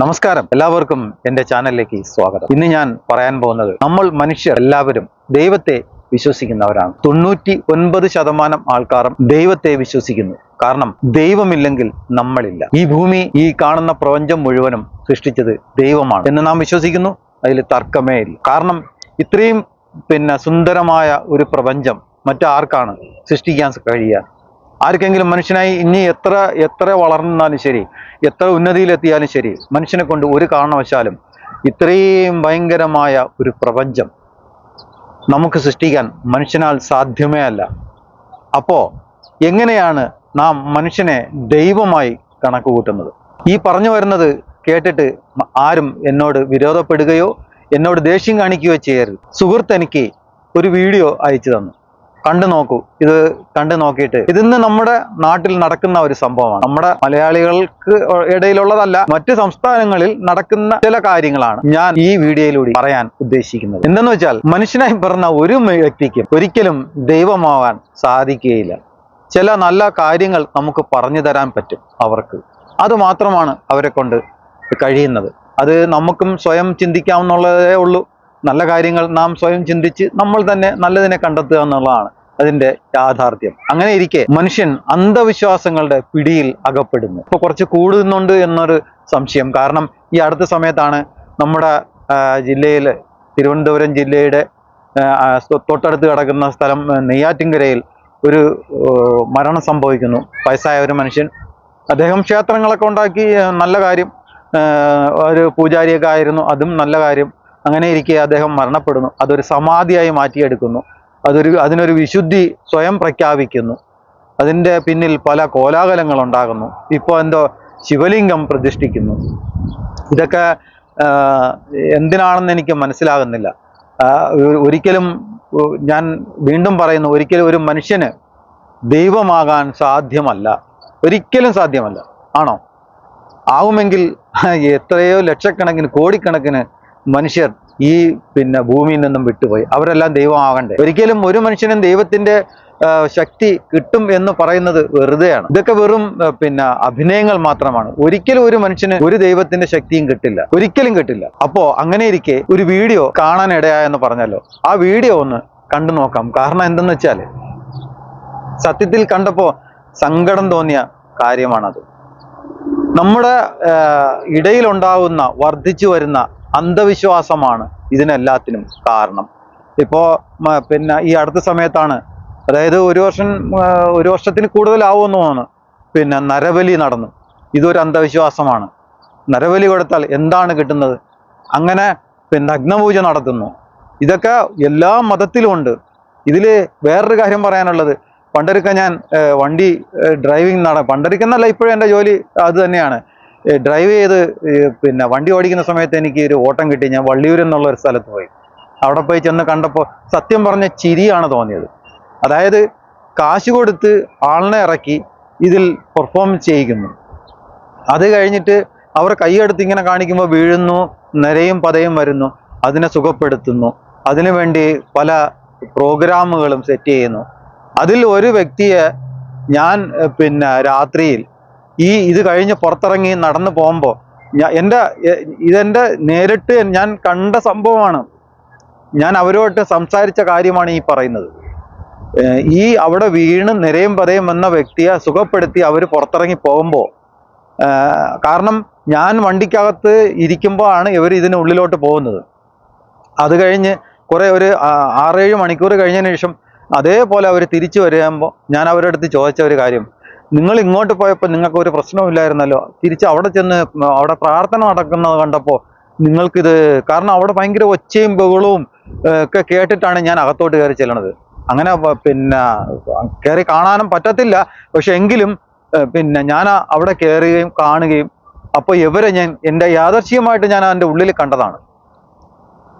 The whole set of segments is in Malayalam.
നമസ്കാരം. എല്ലാവർക്കും എന്റെ ചാനലിലേക്ക് സ്വാഗതം. ഇന്ന് ഞാൻ പറയാൻ പോകുന്നത് നമ്മൾ മനുഷ്യർ എല്ലാവരും ദൈവത്തെ വിശ്വസിക്കുന്നവരാണ്. തൊണ്ണൂറ്റി ഒൻപത് ശതമാനം ആൾക്കാരും ദൈവത്തെ വിശ്വസിക്കുന്നു. കാരണം ദൈവമില്ലെങ്കിൽ നമ്മളില്ല. ഈ ഭൂമി ഈ കാണുന്ന പ്രപഞ്ചം മുഴുവനും സൃഷ്ടിച്ചത് ദൈവമാണ് എന്ന് നാം വിശ്വസിക്കുന്നു. അതിൽ തർക്കമേ ഇല്ല. കാരണം ഇത്രയും പിന്നെ സുന്ദരമായ ഒരു പ്രപഞ്ചം മറ്റാർക്കാണ് സൃഷ്ടിക്കാൻ കഴിയുക? ആർക്കെങ്കിലും മനുഷ്യനായി ഇനി എത്ര എത്ര വളർന്നാലും ശരി എത്ര ഉന്നതിയിലെത്തിയാലും ശരി മനുഷ്യനെ കൊണ്ട് ഒരു കാരണവശാലും ഇത്രയും ഭയങ്കരമായ ഒരു പ്രപഞ്ചം നമുക്ക് സൃഷ്ടിക്കാൻ മനുഷ്യനാൽ സാധ്യമേ അല്ല. അപ്പോൾ എങ്ങനെയാണ് നാം മനുഷ്യനെ ദൈവമായി കണക്ക് കൂട്ടുന്നത് ഈ പറഞ്ഞു വരുന്നത് കേട്ടിട്ട് ആരും എന്നോട് വിരോധപ്പെടുകയോ എന്നോട് ദേഷ്യം കാണിക്കുകയോ ചെയ്യരുത്. സുഹൃത്ത് എനിക്ക് ഒരു വീഡിയോ അയച്ചു തന്നു. കണ്ടു നോക്കൂ. ഇത് കണ്ടു നോക്കിയിട്ട്. ഇതിന്ന് നമ്മുടെ നാട്ടിൽ നടക്കുന്ന ഒരു സംഭവമാണ്. നമ്മുടെ മലയാളികൾക്ക് ഇടയിലുള്ളതല്ല മറ്റ് സംസ്ഥാനങ്ങളിൽ നടക്കുന്ന ചില കാര്യങ്ങളാണ് ഞാൻ ഈ വീഡിയോയിലൂടെ പറയാൻ ഉദ്ദേശിക്കുന്നത്. എന്തെന്ന് വെച്ചാൽ മനുഷ്യനായി പറഞ്ഞ ഒരു വ്യക്തിക്കും ഒരിക്കലും ദൈവമാവാൻ സാധിക്കുകയില്ല. ചില നല്ല കാര്യങ്ങൾ നമുക്ക് പറഞ്ഞു തരാൻ പറ്റും അവർക്ക്. അത് മാത്രമാണ് അവരെ കൊണ്ട് കഴിയുന്നത്. അത് നമുക്കും സ്വയം ചിന്തിക്കാമെന്നുള്ളതേ ഉള്ളൂ. നല്ല കാര്യങ്ങൾ നാം സ്വയം ചിന്തിച്ച് നമ്മൾ തന്നെ നല്ലതിനെ കണ്ടെത്തുക എന്നുള്ളതാണ് അതിന്റെ യാഥാർത്ഥ്യം. അങ്ങനെ ഇരിക്കെ മനുഷ്യൻ അന്ധവിശ്വാസങ്ങളുടെ പിടിയിൽ അകപ്പെടുന്നു. ഇപ്പൊ കുറച്ച് കൂടുന്നുണ്ട് എന്നൊരു സംശയം. കാരണം ഈ അടുത്ത സമയത്താണ് നമ്മുടെ ജില്ലയിൽ തിരുവനന്തപുരം ജില്ലയുടെ തൊട്ടടുത്ത് കിടക്കുന്ന സ്ഥലം നെയ്യാറ്റിൻകരയിൽ ഒരു മരണം സംഭവിക്കുന്നു. വയസ്സായ ഒരു മനുഷ്യൻ. അദ്ദേഹം ക്ഷേത്രങ്ങളൊക്കെ ഉണ്ടാക്കി നല്ല കാര്യം ഒരു പൂജാരിയൊക്കെ ആയിരുന്നു. അതും നല്ല കാര്യം. അങ്ങനെ ഇരിക്കെ അദ്ദേഹം മരണപ്പെടുന്നു. അതൊരു സമാധിയായി മാറ്റിയെടുക്കുന്നു. അതൊരു അതിനൊരു വിശുദ്ധി സ്വയം പ്രഖ്യാപിക്കുന്നു. അതിന്റെ പിന്നിൽ പല കോലാഹലങ്ങൾ ഉണ്ടാകുന്നു ഇപ്പോൾ എന്തോ ശിവലിംഗം പ്രതിഷ്ഠിക്കുന്നു. ഇതൊക്കെ എന്തിനാണെന്ന് എനിക്ക് മനസ്സിലാകുന്നില്ല. ഒരിക്കലും ഞാൻ വീണ്ടും പറയുന്നു ഒരിക്കലും ഒരു മനുഷ്യന് ദൈവമാകാൻ സാധ്യമല്ല. ഒരിക്കലും സാധ്യമല്ല. ആണോ? ആവുമെങ്കിൽ എത്രയോ ലക്ഷക്കണക്കിന് കോടിക്കണക്കിന് മനുഷ്യർ ഈ പിന്നെ ഭൂമിയിൽ നിന്നും വിട്ടുപോയി. അവരെല്ലാം ദൈവമാകണ്ടേ ഒരിക്കലും ഒരു മനുഷ്യനും ദൈവത്തിന്റെ ശക്തി കിട്ടും എന്ന് പറയുന്നത് വെറുതെയാണ്. ഇതൊക്കെ വെറും പിന്നെ അഭിനയങ്ങൾ മാത്രമാണ്. ഒരിക്കലും ഒരു മനുഷ്യന് ഒരു ദൈവത്തിന്റെ ശക്തിയും കിട്ടില്ല. ഒരിക്കലും കിട്ടില്ല. അപ്പോ അങ്ങനെ ഇരിക്കെ ഒരു വീഡിയോ കാണാൻ ഇടയായെന്ന് പറഞ്ഞല്ലോ ആ വീഡിയോ ഒന്ന് കണ്ടു നോക്കാം. കാരണം എന്തെന്ന് വെച്ചാൽ സത്യത്തിൽ കണ്ടപ്പോ സങ്കടം തോന്നിയ കാര്യമാണത്. നമ്മുടെ ഇടയിലുണ്ടാവുന്ന വർദ്ധിച്ചു വരുന്ന അന്ധവിശ്വാസമാണ് ഇതിനെല്ലാത്തിനും കാരണം. ഇപ്പോ പിന്നെ ഈ അടുത്ത സമയത്താണ്. അതായത് ഒരു വർഷം ഒരു വർഷത്തിന് കൂടുതലാവുമെന്ന് തോന്നുന്നു പിന്നെ നരബലി നടന്നു. ഇതൊരു അന്ധവിശ്വാസമാണ്. നരബലി കൊടുത്താൽ എന്താണ് കിട്ടുന്നത്? അങ്ങനെ പിന്നെ അഗ്നപൂജ നടത്തുന്നു. ഇതൊക്കെ എല്ലാ മതത്തിലും ഉണ്ട്. ഇതിൽ വേറൊരു കാര്യം പറയാനുള്ളത്. പണ്ടൊരുക്ക ഞാൻ വണ്ടി ഡ്രൈവിംഗ് നട പണ്ടൊരിക്കെന്നല്ല ഇപ്പോഴും എന്റെ ജോലി അത് തന്നെയാണ്. ഡ്രൈവ് ചെയ്ത് പിന്നെ വണ്ടി ഓടിക്കുന്ന സമയത്ത് എനിക്ക് ഒരു ഓട്ടം കിട്ടി. ഞാൻ വള്ളിയൂർ എന്നുള്ള ഒരു സ്ഥലത്ത് പോയി. അവിടെ പോയി ചെന്ന് കണ്ടപ്പോൾ സത്യം പറഞ്ഞ ചിരിയാണ് തോന്നിയത്. അതായത് കാശ് കൊടുത്ത് ആളിനെ ഇറക്കി ഇതിൽ പെർഫോം ചെയ്യിക്കുന്നു. അത് കഴിഞ്ഞിട്ട് അവർ കൈയെടുത്ത് ഇങ്ങനെ കാണിക്കുമ്പോൾ വീഴുന്നു നിരയും പതയും വരുന്നു അതിനെ സുഖപ്പെടുത്തുന്നു അതിനുവേണ്ടി പല പ്രോഗ്രാമുകളും സെറ്റ് ചെയ്യുന്നു. അതിൽ ഒരു വ്യക്തിയെ ഞാൻ പിന്നെ രാത്രിയിൽ ഈ ഇത് കഴിഞ്ഞ് പുറത്തിറങ്ങി നടന്നു പോകുമ്പോൾ എന്റെ ഇതെന്റെ നേരിട്ട് ഞാൻ കണ്ട സംഭവമാണ്. ഞാൻ അവരോട്ട് സംസാരിച്ച കാര്യമാണ് ഈ പറയുന്നത്. ഈ അവിടെ വീണ് നിരയും പതയും വന്ന വ്യക്തിയെ സുഖപ്പെടുത്തി അവർ പുറത്തിറങ്ങി പോകുമ്പോൾ കാരണം ഞാൻ വണ്ടിക്കകത്ത് ഇരിക്കുമ്പോൾ ആണ് ഇവർ ഇതിനുള്ളിലോട്ട് പോകുന്നത്. അത് കഴിഞ്ഞ് കുറേ ഒരു ആറേഴ് മണിക്കൂർ കഴിഞ്ഞതിന് ശേഷം അതേപോലെ അവർ തിരിച്ചു വരുമ്പോൾ ഞാൻ അവരുടെ അടുത്ത് ചോദിച്ച ഒരു കാര്യം. നിങ്ങൾ ഇങ്ങോട്ട് പോയപ്പോൾ നിങ്ങൾക്ക് ഒരു പ്രശ്നമില്ലായിരുന്നല്ലോ തിരിച്ച് അവിടെ ചെന്ന് അവിടെ പ്രാർത്ഥന നടക്കുന്നത് കണ്ടപ്പോൾ നിങ്ങൾക്കിത് കാരണം അവിടെ ഭയങ്കര ഒച്ചയും ബഹളവും ഒക്കെ കേട്ടിട്ടാണ് ഞാൻ അകത്തോട്ട് കയറി ചെല്ലണത്. അങ്ങനെ പിന്നെ കയറി കാണാനും പറ്റത്തില്ല. പക്ഷെ എങ്കിലും പിന്നെ ഞാൻ അവിടെ കയറുകയും കാണുകയും അപ്പോൾ ഇവരെ ഞാൻ എന്റെ യാദർശികമായിട്ട് ഞാൻ അതിന്റെ ഉള്ളിൽ കണ്ടതാണ്.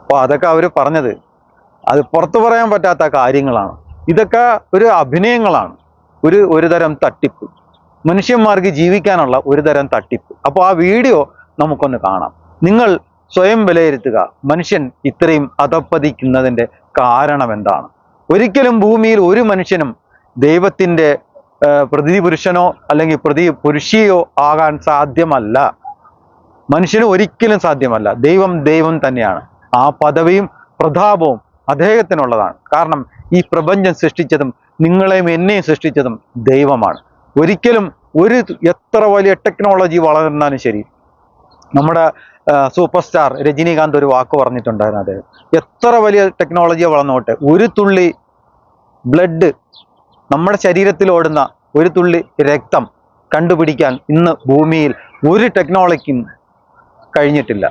അപ്പോൾ അതൊക്കെ അവർ പറഞ്ഞത്. അത് പുറത്തു പറയാൻ പറ്റാത്ത കാര്യങ്ങളാണ്. ഇതൊക്കെ ഒരു അഭിനയങ്ങളാണ്. ഒരു ഒരു തരം തട്ടിപ്പ്. മനുഷ്യന്മാർക്ക് ജീവിക്കാനുള്ള ഒരു തരം തട്ടിപ്പ്. അപ്പോൾ ആ വീഡിയോ നമുക്കൊന്ന് കാണാം. നിങ്ങൾ സ്വയം വിലയിരുത്തുക മനുഷ്യൻ ഇത്രയും അധപ്പതിക്കുന്നതിന്റെ കാരണം എന്താണ് ഒരിക്കലും ഭൂമിയിൽ ഒരു മനുഷ്യനും ദൈവത്തിന്റെ പ്രതി പുരുഷനോ അല്ലെങ്കിൽ പ്രതി പുരുഷിയോ ആകാൻ സാധ്യമല്ല. മനുഷ്യന് ഒരിക്കലും സാധ്യമല്ല. ദൈവം ദൈവം തന്നെയാണ്. ആ പദവിയും പ്രതാപവും അദ്ദേഹത്തിനുള്ളതാണ്. കാരണം ഈ പ്രപഞ്ചം സൃഷ്ടിച്ചതും നിങ്ങളെയും എന്നെയും സൃഷ്ടിച്ചതും ദൈവമാണ്. ഒരിക്കലും ഒരു എത്ര വലിയ ടെക്നോളജി വളർന്നാലും ശരി. നമ്മുടെ സൂപ്പർ സ്റ്റാർ രജനീകാന്ത് ഒരു വാക്ക് പറഞ്ഞിട്ടുണ്ടായിരുന്നു അദ്ദേഹം. എത്ര വലിയ ടെക്നോളജി വളർന്നോട്ടെ ഒരു തുള്ളി ബ്ലഡ് നമ്മുടെ ശരീരത്തിൽ ഓടുന്ന ഒരു തുള്ളി രക്തം കണ്ടുപിടിക്കാൻ ഇന്ന് ഭൂമിയിൽ ഒരു ടെക്നോളജിക്കും കഴിഞ്ഞിട്ടില്ല.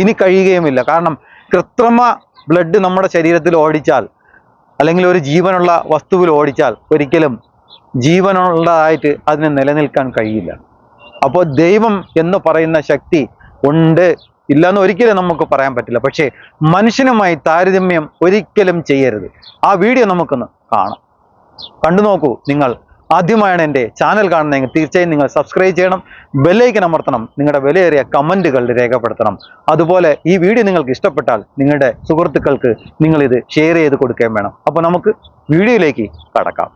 ഇനി കഴിയുകയുമില്ല. കാരണം കൃത്രിമ ബ്ലഡ് നമ്മുടെ ശരീരത്തിൽ ഓടിച്ചാൽ അല്ലെങ്കിൽ ഒരു ജീവനുള്ള വസ്തുവിൽ ഓടിച്ചാൽ ഒരിക്കലും ജീവനുള്ളതായിട്ട് അതിന് നിലനിൽക്കാൻ കഴിയില്ല. അപ്പോൾ ദൈവം എന്ന് പറയുന്ന ശക്തി ഉണ്ട് ഇല്ലെന്ന് ഒരിക്കലും നമുക്ക് പറയാൻ പറ്റില്ല. പക്ഷേ മനുഷ്യനുമായി താരതമ്യം ഒരിക്കലും ചെയ്യരുത്. ആ വീഡിയോ നമുക്കൊന്ന് കാണാം. കണ്ടു നോക്കൂ നിങ്ങൾ. ആദ്യമായാണ് എന്റെ ചാനൽ കാണുന്നതെങ്കിൽ തീർച്ചയായും നിങ്ങൾ സബ്സ്ക്രൈബ് ചെയ്യണം ബെല്ലൈക്കൻ അമർത്തണം നിങ്ങളുടെ വിലയേറിയ കമന്റുകൾ രേഖപ്പെടുത്തണം. അതുപോലെ ഈ വീഡിയോ നിങ്ങൾക്ക് ഇഷ്ടപ്പെട്ടാൽ നിങ്ങളുടെ സുഹൃത്തുക്കൾക്ക് നിങ്ങളിത് ഷെയർ ചെയ്ത് കൊടുക്കുകയും വേണം. അപ്പോൾ നമുക്ക് വീഡിയോയിലേക്ക് കടക്കാം.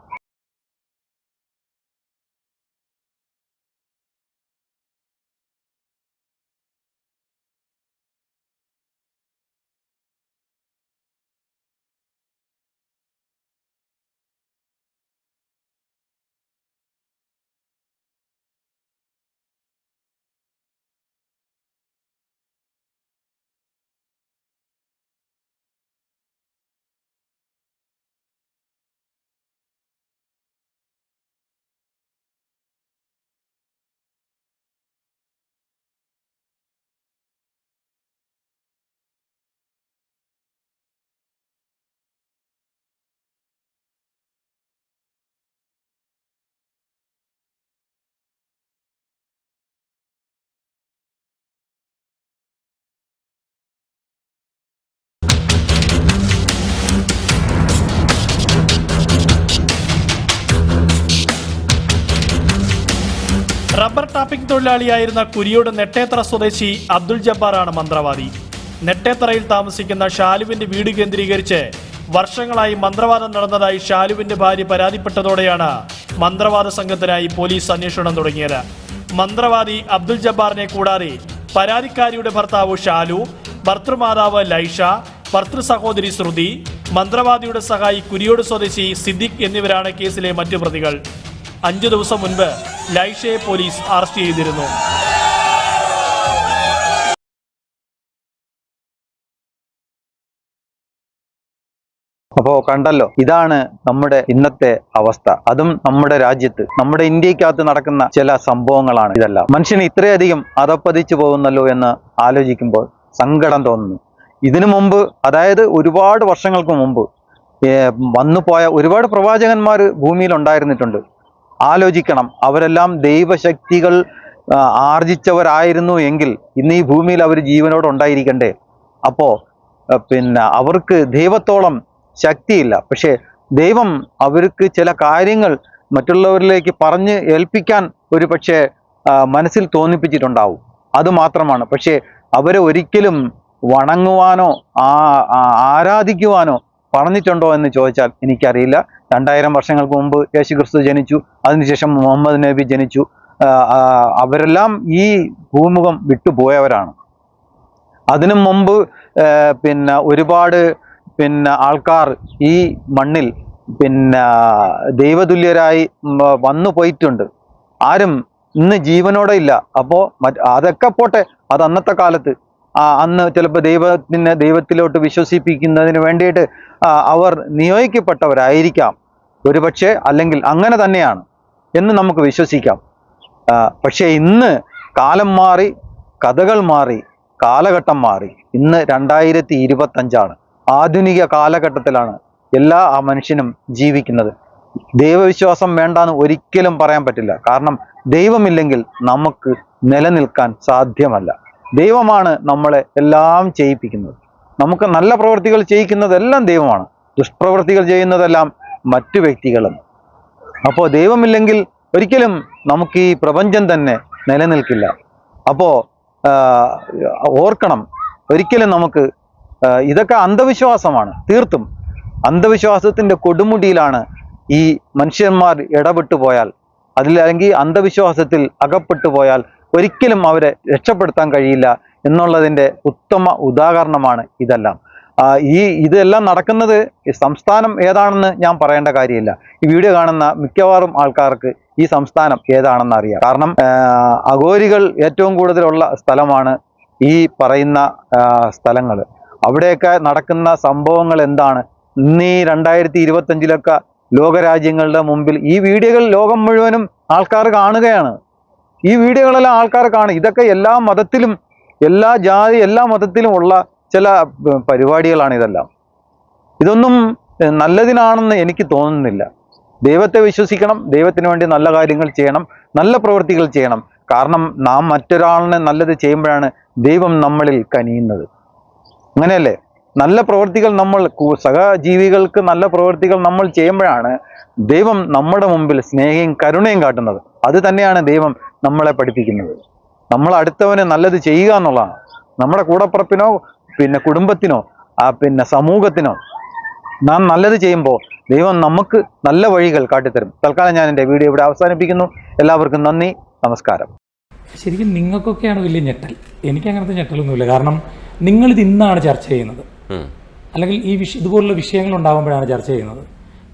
റബ്ബർ ടാപ്പിംഗ് തൊഴിലാളിയായിരുന്ന കുരിയോട് നെട്ടേത്തറ സ്വദേശി അബ്ദുൾ ജബ്ബാറാണ് മന്ത്രവാദി. നെട്ടേത്തറയിൽ താമസിക്കുന്ന ഷാലുവിന്റെ വീട് കേന്ദ്രീകരിച്ച് വർഷങ്ങളായി മന്ത്രവാദം നടന്നതായി ഷാലുവിന്റെ ഭാര്യ പരാതിപ്പെട്ടതോടെയാണ് മന്ത്രവാദ സംഘത്തിനായി പോലീസ് അന്വേഷണം തുടങ്ങിയത്. മന്ത്രവാദി അബ്ദുൾ ജബ്ബാറിനെ കൂടാതെ പരാതിക്കാരിയുടെ ഭർത്താവ് ഷാലു ഭർത്തൃമാതാവ് ലൈഷ ഭർത്തൃ സഹോദരി ശ്രുതി മന്ത്രവാദിയുടെ സഹായി കുരിയോട് സ്വദേശി സിദ്ദിഖ് എന്നിവരാണ് കേസിലെ മറ്റു പ്രതികൾ. അഞ്ചു ദിവസം മുൻപ് ലൈഷയെ പോലീസ് അറസ്റ്റ് ചെയ്തിരുന്നു. അപ്പോ കണ്ടല്ലോ ഇതാണ് നമ്മുടെ ഇന്നത്തെ അവസ്ഥ. അതും നമ്മുടെ രാജ്യത്ത് നമ്മുടെ ഇന്ത്യക്കകത്ത് നടക്കുന്ന ചില സംഭവങ്ങളാണ് ഇതെല്ലാം. മനുഷ്യന് ഇത്രയധികം അതപ്പതിച്ചു പോകുന്നല്ലോ എന്ന് ആലോചിക്കുമ്പോൾ സങ്കടം തോന്നുന്നു. ഇതിനു മുമ്പ് അതായത് ഒരുപാട് വർഷങ്ങൾക്ക് മുമ്പ് വന്നു പോയ ഒരുപാട് പ്രവാചകന്മാർ ഭൂമിയിൽ ഉണ്ടായിരുന്നിട്ടുണ്ട് ആലോചിക്കണം. അവരെല്ലാം ദൈവശക്തികൾ ആർജിച്ചവരായിരുന്നു എങ്കിൽ ഇന്ന് ഈ ഭൂമിയിൽ അവർ ജീവനോട് ഉണ്ടായിരിക്കണ്ടേ? അപ്പോ പിന്നെ അവർക്ക് ദൈവത്തോളം ശക്തിയില്ല. പക്ഷേ ദൈവം അവർക്ക് ചില കാര്യങ്ങൾ മറ്റുള്ളവരിലേക്ക് പറഞ്ഞ് ഏൽപ്പിക്കാൻ ഒരു പക്ഷേ മനസ്സിൽ തോന്നിപ്പിച്ചിട്ടുണ്ടാവും. അതുമാത്രമാണ് പക്ഷേ അവരെ ഒരിക്കലും വണങ്ങുവാനോ ആരാധിക്കുവാനോ പറഞ്ഞിട്ടുണ്ടോ എന്ന് ചോദിച്ചാൽ എനിക്കറിയില്ല. രണ്ടായിരം വർഷങ്ങൾക്ക് മുമ്പ് യേശു ക്രിസ്തു ജനിച്ചു. അതിനുശേഷം മുഹമ്മദ് നബി ജനിച്ചു. അവരെല്ലാം ഈ ഭൂമുഖം വിട്ടുപോയവരാണ്. അതിനു മുമ്പ് പിന്നെ ഒരുപാട് പിന്നെ ആൾക്കാർ ഈ മണ്ണിൽ പിന്നെ ദൈവതുല്യരായി വന്നു പോയിട്ടുണ്ട്. ആരും ഇന്ന് ജീവനോടെ ഇല്ല. അപ്പോൾ മറ്റ് അതൊക്കെ പോട്ടെ. അത് അന്നത്തെ കാലത്ത് അന്ന് ചിലപ്പോൾ ദൈവത്തിന് ദൈവത്തിലോട്ട് വിശ്വസിപ്പിക്കുന്നതിന് വേണ്ടിയിട്ട് അവർ നിയോഗിക്കപ്പെട്ടവരായിരിക്കാം. ഒരുപക്ഷെ അല്ലെങ്കിൽ അങ്ങനെ തന്നെയാണ് എന്ന് നമുക്ക് വിശ്വസിക്കാം. പക്ഷേ ഇന്ന് കാലം മാറി കഥകൾ മാറി കാലഘട്ടം മാറി. ഇന്ന് രണ്ടായിരത്തി ഇരുപത്തഞ്ചാണ് ആധുനിക കാലഘട്ടത്തിലാണ് എല്ലാ ആ മനുഷ്യനും ജീവിക്കുന്നത്. ദൈവവിശ്വാസം വേണ്ടാന്ന് ഒരിക്കലും പറയാൻ പറ്റില്ല. കാരണം ദൈവമില്ലെങ്കിൽ നമുക്ക് നിലനിൽക്കാൻ സാധ്യമല്ല. ദൈവമാണ് നമ്മളെ എല്ലാം ചെയ്യിപ്പിക്കുന്നത്. നമുക്ക് നല്ല പ്രവൃത്തികൾ ചെയ്യിക്കുന്നതെല്ലാം ദൈവമാണ്. ദുഷ്പ്രവൃത്തികൾ ചെയ്യുന്നതെല്ലാം മറ്റു വ്യക്തികളും. അപ്പോൾ ദൈവമില്ലെങ്കിൽ ഒരിക്കലും നമുക്ക് ഈ പ്രപഞ്ചം തന്നെ നിലനിൽക്കില്ല. അപ്പോൾ ഓർക്കണം ഒരിക്കലും നമുക്ക് ഇതൊക്കെ അന്ധവിശ്വാസമാണ്. തീർത്തും. അന്ധവിശ്വാസത്തിന്റെ കൊടുമുടിയിലാണ് ഈ മനുഷ്യന്മാർ ഇടപെട്ടു പോയാൽ അതിൽ അല്ലെങ്കിൽ അന്ധവിശ്വാസത്തിൽ അകപ്പെട്ടു പോയാൽ ഒരിക്കലും അവരെ രക്ഷപ്പെടുത്താൻ കഴിയില്ല എന്നുള്ളതിന്റെ ഉത്തമ ഉദാഹരണമാണ് ഇതെല്ലാം. ഈ ഇതെല്ലാം നടക്കുന്നത് സംസ്ഥാനം ഏതാണെന്ന് ഞാൻ പറയേണ്ട കാര്യമില്ല. ഈ വീഡിയോ കാണുന്ന മിക്കവാറും ആൾക്കാർക്ക് ഈ സംസ്ഥാനം ഏതാണെന്ന് അറിയാം. കാരണം അഗോരികൾ ഏറ്റവും കൂടുതലുള്ള സ്ഥലമാണ് ഈ പറയുന്ന സ്ഥലങ്ങൾ അവിടെയൊക്കെ നടക്കുന്ന സംഭവങ്ങൾ എന്താണ്? ഇന്ന് ഈ രണ്ടായിരത്തി ഇരുപത്തഞ്ചിലൊക്കെ ലോകരാജ്യങ്ങളുടെ മുമ്പിൽ ഈ വീഡിയോകൾ ലോകം മുഴുവനും ആൾക്കാർ കാണുകയാണ്. ഈ വീഡിയോകളെല്ലാം ആൾക്കാർ കാണും. ഇതൊക്കെ എല്ലാ മതത്തിലും എല്ലാ ജാതി എല്ലാ മതത്തിലും ഉള്ള ചില പരിപാടികളാണ് ഇതെല്ലാം. ഇതൊന്നും നല്ലതിനാണെന്ന് എനിക്ക് തോന്നുന്നില്ല. ദൈവത്തെ വിശ്വസിക്കണം ദൈവത്തിന് വേണ്ടി നല്ല കാര്യങ്ങൾ ചെയ്യണം നല്ല പ്രവൃത്തികൾ ചെയ്യണം. കാരണം നാം മറ്റൊരാളിനെ നല്ലത് ചെയ്യുമ്പോഴാണ് ദൈവം നമ്മളിൽ കനിയുന്നത്. അങ്ങനെയല്ലേ? നല്ല പ്രവൃത്തികൾ നമ്മൾ സഹജീവികൾക്ക് നല്ല പ്രവൃത്തികൾ നമ്മൾ ചെയ്യുമ്പോഴാണ് ദൈവം നമ്മുടെ മുമ്പിൽ സ്നേഹയും കരുണയും കാട്ടുന്നത്. അത് തന്നെയാണ് ദൈവം നമ്മളെ പഠിപ്പിക്കുന്നത്. നമ്മൾ അടുത്തവനെ നല്ലത് ചെയ്യുക എന്നുള്ളതാണ്. നമ്മുടെ കൂടപ്പുറപ്പിനോ പിന്നെ കുടുംബത്തിനോ ആ പിന്നെ സമൂഹത്തിനോ നാം നല്ലത് ചെയ്യുമ്പോൾ ദൈവം നമുക്ക് നല്ല വഴികൾ കാട്ടിത്തരും. തൽക്കാലം ഞാൻ എന്റെ വീഡിയോ ഇവിടെ അവസാനിപ്പിക്കുന്നു. എല്ലാവർക്കും നന്ദി. നമസ്കാരം. ശരിക്കും നിങ്ങൾക്കൊക്കെയാണ് വലിയ ഞെട്ടൽ. എനിക്ക് അങ്ങനത്തെ ഞെട്ടലൊന്നുമില്ല. കാരണം നിങ്ങളിത് ഇന്നാണ് ചർച്ച ചെയ്യുന്നത്. അല്ലെങ്കിൽ ഈ വിഷ ഇതുപോലുള്ള വിഷയങ്ങൾ ഉണ്ടാകുമ്പോഴാണ് ചർച്ച ചെയ്യുന്നത്.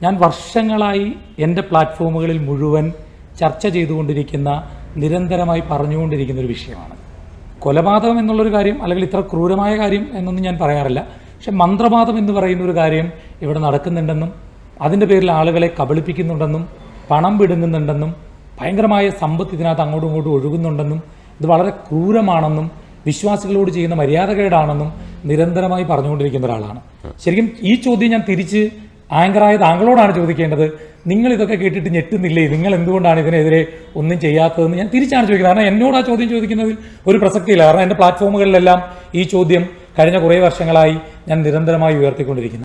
ഞാൻ വർഷങ്ങളായി എന്റെ പ്ലാറ്റ്ഫോമുകളിൽ മുഴുവൻ ചർച്ച ചെയ്തുകൊണ്ടിരിക്കുന്ന നിരന്തരമായി പറഞ്ഞുകൊണ്ടിരിക്കുന്ന ഒരു വിഷയമാണ്. കൊലപാതകം എന്നുള്ളൊരു കാര്യം അല്ലെങ്കിൽ ഇത്ര ക്രൂരമായ കാര്യം എന്നൊന്നും ഞാൻ പറയാറില്ല. പക്ഷെ മന്ത്രവാദം എന്ന് പറയുന്ന ഒരു കാര്യം ഇവിടെ നടക്കുന്നുണ്ടെന്നും അതിന്റെ പേരിൽ ആളുകളെ കബളിപ്പിക്കുന്നുണ്ടെന്നും പണം പിടുങ്ങുന്നുണ്ടെന്നും ഭയങ്കരമായ സമ്പത്ത് ഇതിനകത്ത് അങ്ങോട്ടും ഇങ്ങോട്ടും ഒഴുകുന്നുണ്ടെന്നും ഇത് വളരെ ക്രൂരമാണെന്നും വിശ്വാസികളോട് ചെയ്യുന്ന മര്യാദകേടാണെന്നും നിരന്തരമായി പറഞ്ഞുകൊണ്ടിരിക്കുന്ന ഒരാളാണ്. ശരിക്കും ഈ ചോദ്യം ഞാൻ തിരിച്ച് ആങ്കറായ താങ്കളോടാണ് ചോദിക്കേണ്ടത്. നിങ്ങൾ ഇതൊക്കെ കേട്ടിട്ട് ഞെട്ടുന്നില്ലേ? നിങ്ങൾ എന്തുകൊണ്ടാണ് ഇതിനെതിരെ ഒന്നും ചെയ്യാത്തതെന്ന് ഞാൻ തിരിച്ചാണ് ചോദിക്കുന്നത്. കാരണം എന്നോട് ആ ചോദ്യം ചോദിക്കുന്നതിൽ ഒരു പ്രസക്തിയില്ല. കാരണം എന്റെ പ്ലാറ്റ്ഫോമുകളിലെല്ലാം ഈ ചോദ്യം കഴിഞ്ഞ കുറേ വർഷങ്ങളായി ഞാൻ നിരന്തരമായി ഉയർത്തിക്കൊണ്ടിരിക്കുന്നു.